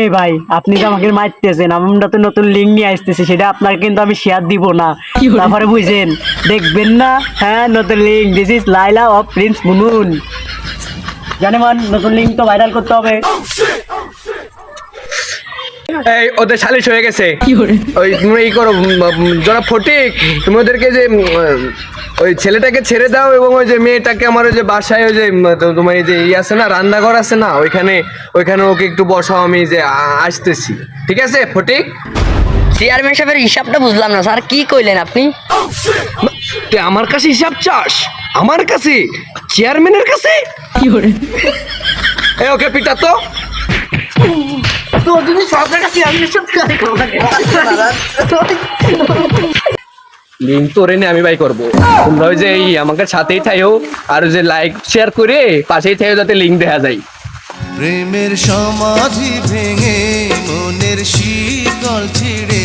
এই ভাই আপনি তো আমাকে মারতেছেন আমরা তো নতুন লিঙ্ক নিয়ে আসতেছি সেটা আপনাকে কিন্তু আমি শেয়ার দিব না। তারপরে বুঝছেন দেখবেন না? হ্যাঁ নতুন link this is Laila of prince মুনুন জানে মান নতুন লিঙ্ক তো ভাইরাল করতে হবে। এই ওদের সালিশ হয়ে গেছে। ওই তুমি এই করো যারা ফটিক তুমি ওদেরকে যে ওই ছেলেটাকে ছেড়ে দাও এবং ওই যে মেয়েটাকে আমার ওই যে বাসায় ওই যে তোমার এই যে ই আছে না রান্নাঘর আছে না ওইখানে ওইখানে ওকে একটু বসাও আমি যে আসতেছি। ঠিক আছে ফটিক? চেয়ারম্যান সাহেবের হিসাবটা বুঝলাম না স্যার কি কইলেন আপনি? তুই আমার কাছে হিসাব চাস? আমার কাছে? চেয়ারম্যানের কাছে? এই ওকে পিটা তো। লিঙ্ক তো নিয়ে আমি বাই করব। তোমরা ওই যে এই আমাকে সাথেই থাইও, আর ওই যে লাইক শেয়ার করে পাশেই থাইও যাতে লিঙ্ক দেখা যায়। প্রেমের সমাধি ভেঙে মনের শীতল ছিঁড়ে